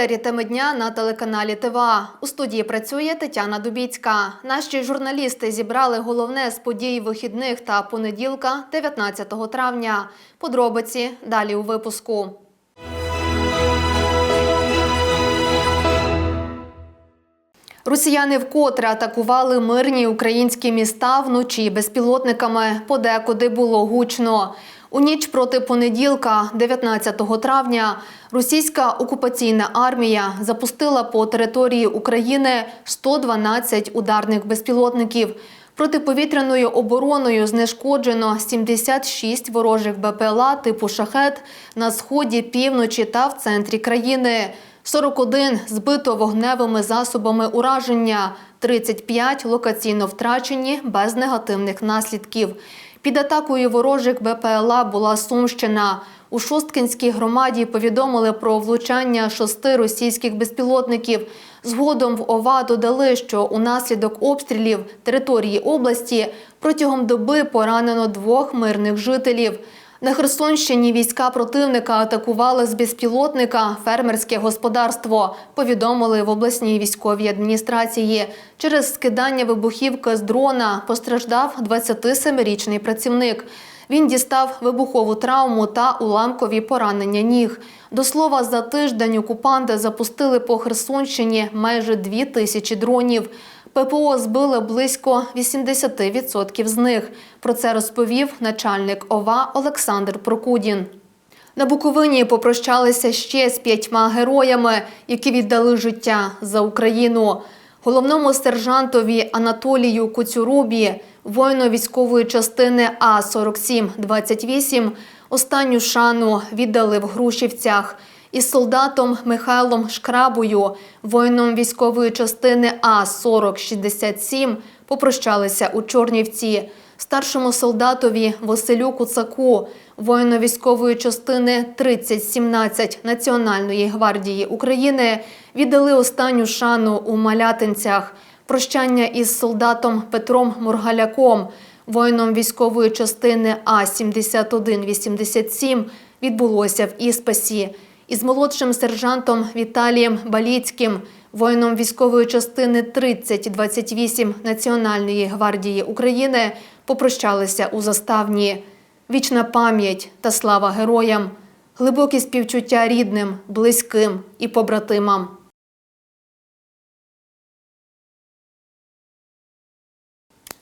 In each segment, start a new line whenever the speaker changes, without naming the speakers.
Етері теми дня на телеканалі ТВА. У студії працює Тетяна Дубіцька. Наші журналісти зібрали головне з подій вихідних та понеділка, 19 травня. Подробиці далі у випуску. Росіяни вкотре атакували мирні українські міста вночі безпілотниками. Подекуди було гучно. У ніч проти понеділка, 19 травня, російська окупаційна армія запустила по території України 112 ударних безпілотників. Протиповітряною обороною знешкоджено 76 ворожих БПЛА типу шахет на сході, півночі та в центрі країни. 41 збито вогневими засобами ураження, 35 локаційно втрачені без негативних наслідків. Під атакою ворожих БПЛА була Сумщина. У Шосткинській громаді повідомили про влучання шести російських безпілотників. Згодом в ОВА додали, що унаслідок обстрілів території області протягом доби поранено двох мирних жителів. На Херсонщині війська противника атакували з безпілотника фермерське господарство. Повідомили в обласній військовій адміністрації. Через скидання вибухівки з дрона постраждав 27-річний працівник. Він дістав вибухову травму та уламкові поранення ніг. До слова, за тиждень окупанти запустили по Херсонщині майже дві тисячі дронів. ППО збили близько 80% з них. Про це розповів начальник ОВА Олександр Прокудін. На Буковині попрощалися ще з п'ятьма героями, які віддали життя за Україну. Головному сержантові Анатолію Куцюрубі, воїну військової частини А 4728 останню шану віддали в Грушівцях. Із солдатом Михайлом Шкрабою, воїном військової частини А 4067 попрощалися у Чорнівці. Старшому солдатові Василю Куцаку, воїну військової частини 3017 Національної гвардії України, віддали останню шану у Малятинцях. Прощання із солдатом Петром Моргаляком, воїном військової частини А 7187 відбулося в Іспасі. Із молодшим сержантом Віталієм Баліцьким, воїном військової частини 3028 Національної гвардії України, попрощалися у заставні. Вічна пам'ять та слава героям, глибокі співчуття рідним, близьким і побратимам.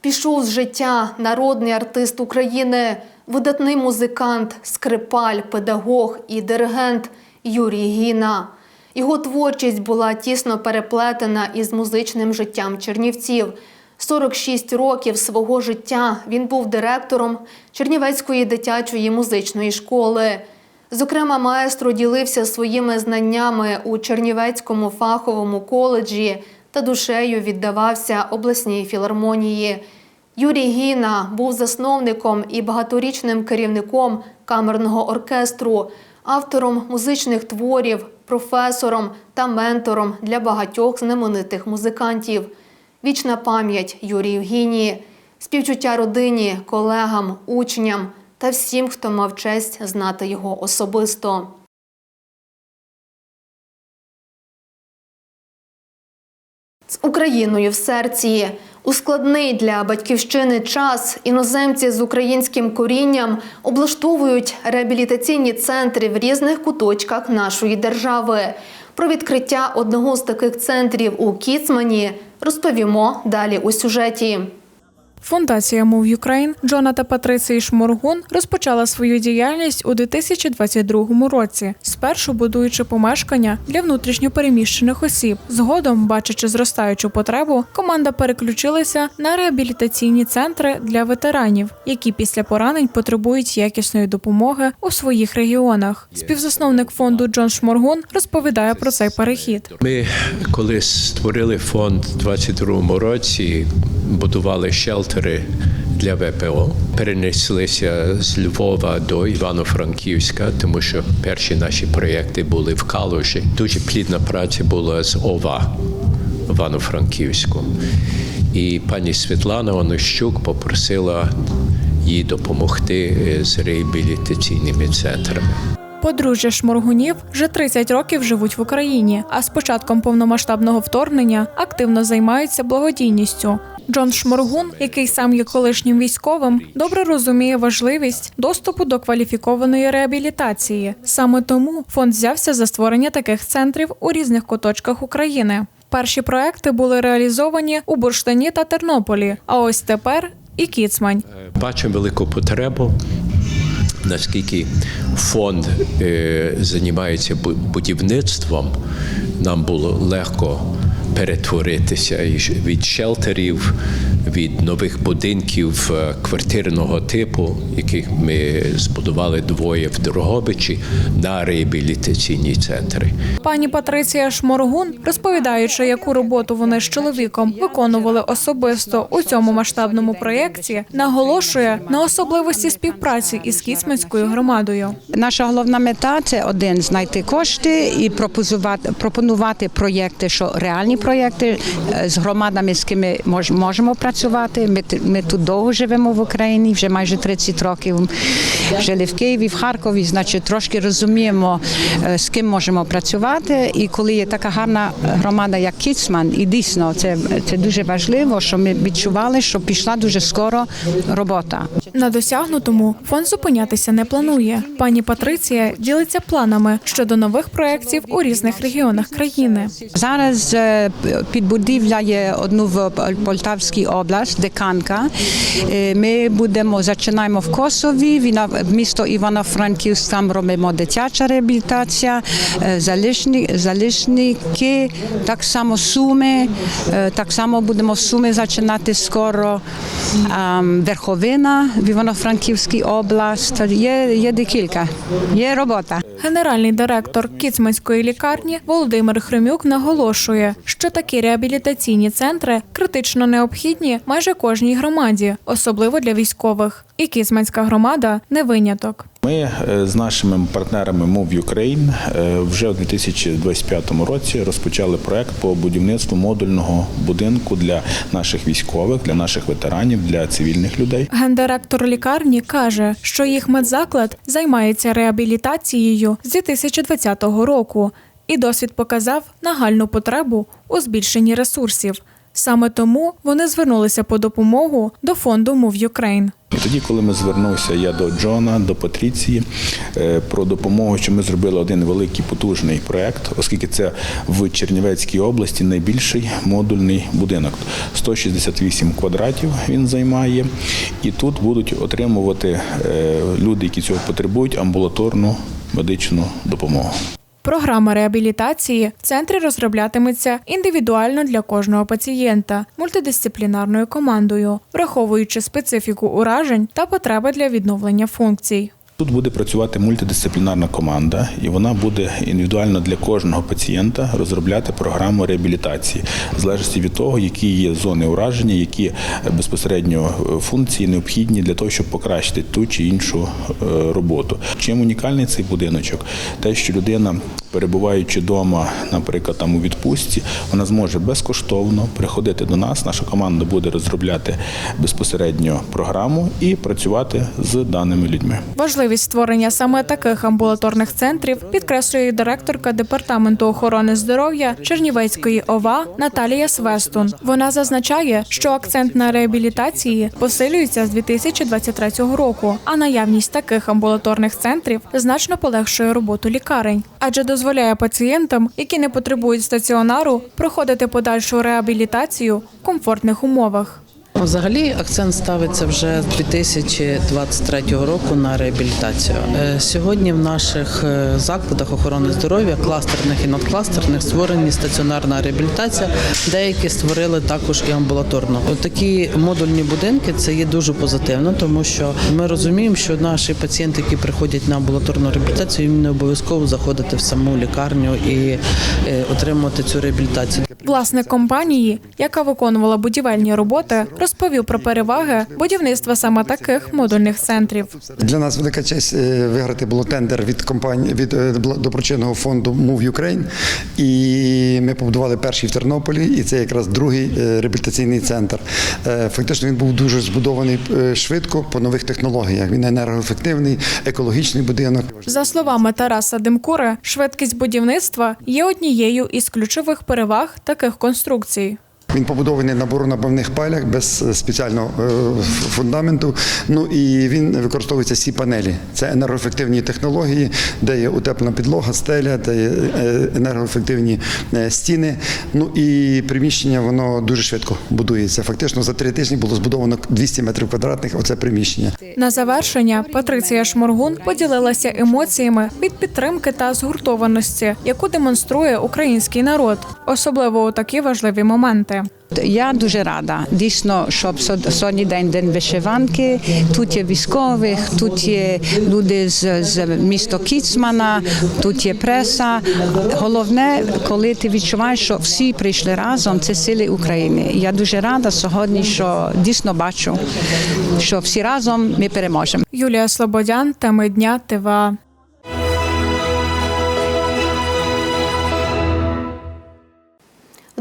Пішов з життя народний артист України, видатний музикант, скрипаль, педагог і диригент Юрій Гіна. Його творчість була тісно переплетена із музичним життям чернівців. 46 років свого життя він був директором Чернівецької дитячої музичної школи. Зокрема, маестро ділився своїми знаннями у Чернівецькому фаховому коледжі та душею віддавався обласній філармонії. Юрій Гіна був засновником і багаторічним керівником камерного оркестру, автором музичних творів, професором та ментором для багатьох знаменитих музикантів. Вічна пам'ять Юрію Гіні, співчуття родині, колегам, учням та всім, хто мав честь знати його особисто. З Україною в серці у складний для батьківщини час іноземці з українським корінням облаштовують реабілітаційні центри в різних куточках нашої держави. Про відкриття одного з таких центрів у Кіцмані розповімо далі у сюжеті.
Фундація Move Ukraine Джона та Патриції Шморгун розпочала свою діяльність у 2022 році, спершу будуючи помешкання для внутрішньопереміщених осіб. Згодом, бачачи зростаючу потребу, команда переключилася на реабілітаційні центри для ветеранів, які після поранень потребують якісної допомоги у своїх регіонах. Співзасновник фонду Джон Шморгун розповідає про цей перехід.
Ми коли створили фонд у 22 році, будували шелтери для ВПО. Перенеслися з Львова до Івано-Франківська, тому що перші наші проєкти були в Калуші. Дуже плідна праця була з ОВА Івано-Франківську. І пані Світлана Онощук попросила їй допомогти з реабілітаційними центрами.
Подружжя Шморгунів вже 30 років живуть в Україні, а з початком повномасштабного вторгнення активно займаються благодійністю. Джон Шморгун, який сам є колишнім військовим, добре розуміє важливість доступу до кваліфікованої реабілітації. Саме тому фонд взявся за створення таких центрів у різних куточках України. Перші проекти були реалізовані у Бурштині та Тернополі. А ось тепер і Кіцмань.
Бачимо велику потребу. Наскільки фонд е, займається будівництвом, нам було легко перетворитися і від шелтерів, від нових будинків е, квартирного типу, яких ми збудували двоє в Дрогобичі, на реабілітаційні центри.
Пані Патриція Шморгун, розповідаючи, яку роботу вони з чоловіком виконували особисто у цьому масштабному проєкті, наголошує на особливості співпраці із Кіцманською громадою.
Наша головна мета це один знайти кошти і пропонувати проєкти, що реальні проєкти е, з громадами, з ким ми мож- можемо працювати. Ми, ми тут довго живемо в Україні, вже майже 30 років. Жили в Києві, в Харкові, значить трошки розуміємо, е, з ким можемо працювати. І коли є така гарна громада, як Кіцман, і дійсно це, це дуже важливо, що ми відчували, що пішла дуже скоро робота.
На досягнутому фонд зупинятися не планує. Пані Патриція ділиться планами щодо нових проєктів у різних регіонах країни.
Зараз е, підбудівля є одну в Полтавській області, Деканка. Е, Ми будемо зачинаємо в Косові, місто Івано-Франківськ, там робимо дитяча реабілітація, е, залишники, так само Суми, е, так само будемо в Суми зачинати скоро. Верховина в Івано-Франківській області. Є, є декілька, є робота.
Генеральний директор Кіцманської лікарні Володимир Хремюк наголошує, що такі реабілітаційні центри критично необхідні майже кожній громаді, особливо для військових. І Кіцманська громада не виняток.
Ми е, з нашими партнерами Move Ukraine е, вже у 2025 році розпочали проект по будівництву модульного будинку для наших військових, для наших ветеранів, для цивільних людей.
Гендиректор лікарні каже, що їх медзаклад займається реабілітацією з 2020 року, і досвід показав нагальну потребу у збільшенні ресурсів. Саме тому вони звернулися по допомогу до фонду Move Ukraine.
Тоді, коли ми звернувся я до Джона, до Патріції е, про допомогу, що ми зробили один великий потужний проект, оскільки це в Чернівецькій області найбільший модульний будинок. 168 квадратів він займає, і тут будуть отримувати е, люди, які цього потребують, амбулаторну медичну допомогу.
Програма реабілітації в центрі розроблятиметься індивідуально для кожного пацієнта мультидисциплінарною командою, враховуючи специфіку уражень та потреби для відновлення функцій.
Тут буде працювати мультидисциплінарна команда, і вона буде індивідуально для кожного пацієнта розробляти програму реабілітації, в залежності від того, які є зони ураження, які е, безпосередньо е, функції необхідні для того, щоб покращити ту чи іншу е, роботу. Чим унікальний цей будиночок? Те, що людина, перебуваючи вдома, наприклад, там у відпустці, вона зможе безкоштовно приходити до нас. Наша команда буде розробляти безпосередньо програму і працювати з даними людьми.
Важливість створення саме таких амбулаторних центрів підкреслює директорка департаменту охорони здоров'я Чернівецької ОВА Наталія Свестун. Вона зазначає, що акцент на реабілітації посилюється з 2023 року, а наявність таких амбулаторних центрів значно полегшує роботу лікарень, адже дозволяє пацієнтам, які не потребують стаціонару, проходити подальшу реабілітацію в комфортних умовах.
Взагалі акцент ставиться вже з 2023 року на реабілітацію. Е, Сьогодні в наших е, закладах охорони здоров'я, кластерних і надкластерних, створені стаціонарна реабілітація. Деякі створили також і амбулаторну. Такі модульні будинки це є дуже позитивно, тому що ми розуміємо, що наші пацієнти, які приходять на амбулаторну реабілітацію, їм не обов'язково заходити в саму лікарню і е, отримувати цю реабілітацію.
Власник компанії, яка виконувала будівельні роботи, розповів про переваги будівництва саме таких модульних центрів.
Для нас велика честь е, виграти було тендер від компанії від е, доброчинного фонду Move Ukraine. І ми побудували перший в Тернополі, і це якраз другий е, реабілітаційний центр. Фактично він був дуже збудований швидко по нових технологіях. Він енергоефективний, екологічний будинок.
За словами Тараса Димкури, швидкість будівництва є однією із ключових переваг таких конструкцій.
Він побудований на буронабивних палях без е, спеціального е, фундаменту. Ну і він використовується сі панелі. Це енергоефективні технології, де є утеплена підлога, стеля, де є е, енергоефективні стіни. Ну і приміщення воно дуже швидко будується. Фактично за три тижні було збудовано 200 метрів квадратних. Оце приміщення.
На завершення Патриція Шморгун поділилася емоціями від підтримки та згуртованості, яку демонструє український народ, особливо у такі важливі моменти.
Я дуже рада. Дійсно, щоб сьогодні день день вишиванки. Тут є військових, тут є люди з, з міста Кіцмана, тут є преса. Головне, коли ти відчуваєш, що всі прийшли разом, це сили України. Я дуже рада сьогодні, що дійсно бачу, що всі разом ми переможемо.
Юлія Слободян, теми дня ТВА.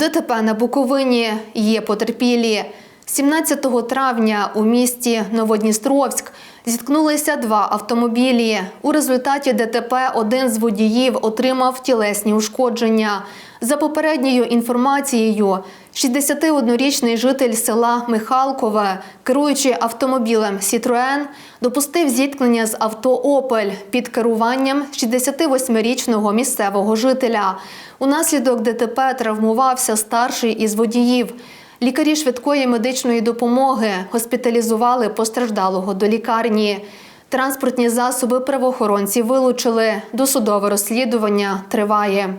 ДТП на Буковині є потерпілі. 17 травня у місті Новодністровськ зіткнулися два автомобілі. У результаті ДТП один з водіїв отримав тілесні ушкодження. За попередньою інформацією, 61-річний житель села Михалкове, керуючи автомобілем Сітроен, допустив зіткнення з авто Опель під керуванням 68-річного місцевого жителя. Унаслідок ДТП травмувався старший із водіїв. Лікарі швидкої медичної допомоги госпіталізували постраждалого до лікарні. Транспортні засоби правоохоронці вилучили. Досудове розслідування триває.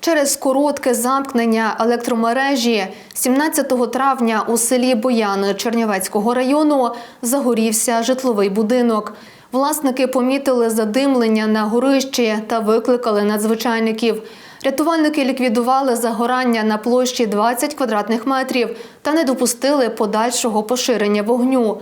Через коротке замкнення електромережі 17 травня у селі Бояни Чернівецького району загорівся житловий будинок. Власники помітили задимлення на горищі та викликали надзвичайників. Рятувальники ліквідували загорання на площі 20 квадратних метрів та не допустили подальшого поширення вогню.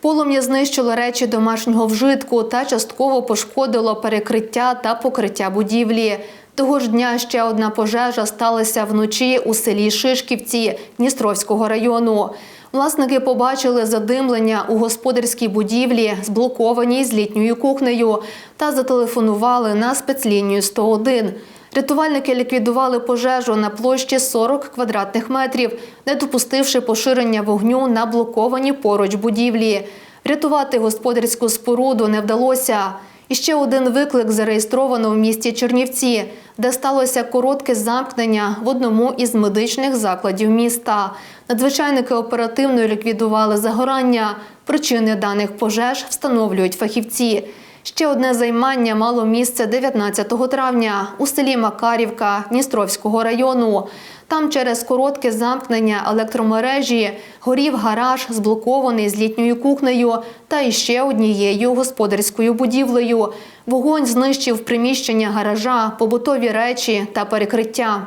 Полум'я знищило речі домашнього вжитку та частково пошкодило перекриття та покриття будівлі. Того ж дня ще одна пожежа сталася вночі у селі Шишківці Дністровського району. Власники побачили задимлення у господарській будівлі, зблокованій з літньою кухнею, та зателефонували на спецлінію 101. Рятувальники ліквідували пожежу на площі 40 квадратних метрів, не допустивши поширення вогню на блоковані поруч будівлі. Врятувати господарську споруду не вдалося. І ще один виклик зареєстровано в місті Чернівці, де сталося коротке замкнення в одному із медичних закладів міста. Надзвичайники оперативно ліквідували загорання. Причини даних пожеж встановлюють фахівці. Ще одне займання мало місце 19 травня у селі Макарівка Дністровського району. Там через коротке замкнення електромережі горів гараж, зблокований з літньою кухнею та іще однією господарською будівлею. Вогонь знищив приміщення гаража, побутові речі та перекриття.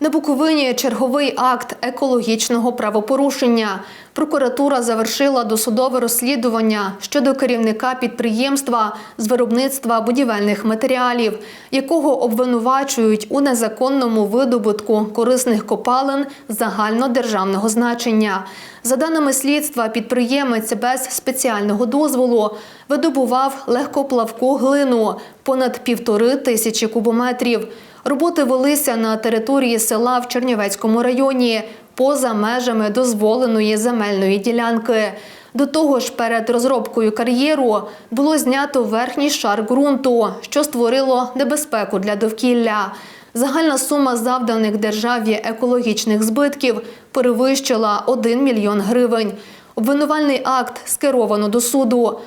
На Буковині черговий акт екологічного правопорушення. Прокуратура завершила досудове розслідування щодо керівника підприємства з виробництва будівельних матеріалів, якого обвинувачують у незаконному видобутку корисних копалин загальнодержавного значення. За даними слідства, підприємець без спеціального дозволу видобував легкоплавку глину понад півтори тисячі кубометрів. Роботи велися на території села в Чернівецькому районі поза межами дозволеної земельної ділянки. До того ж, перед розробкою кар'єру було знято верхній шар ґрунту, що створило небезпеку для довкілля. Загальна сума завданих державі екологічних збитків перевищила 1 мільйон гривень. Обвинувальний акт скеровано до суду.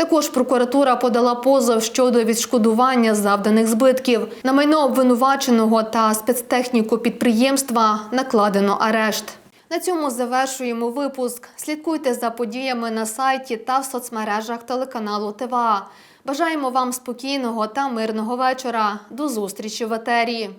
Також прокуратура подала позов щодо відшкодування завданих збитків. На майно обвинуваченого та спецтехніку підприємства накладено арешт. На цьому завершуємо випуск. Слідкуйте за подіями на сайті та в соцмережах телеканалу ТВА. Бажаємо вам спокійного та мирного вечора. До зустрічі в етері.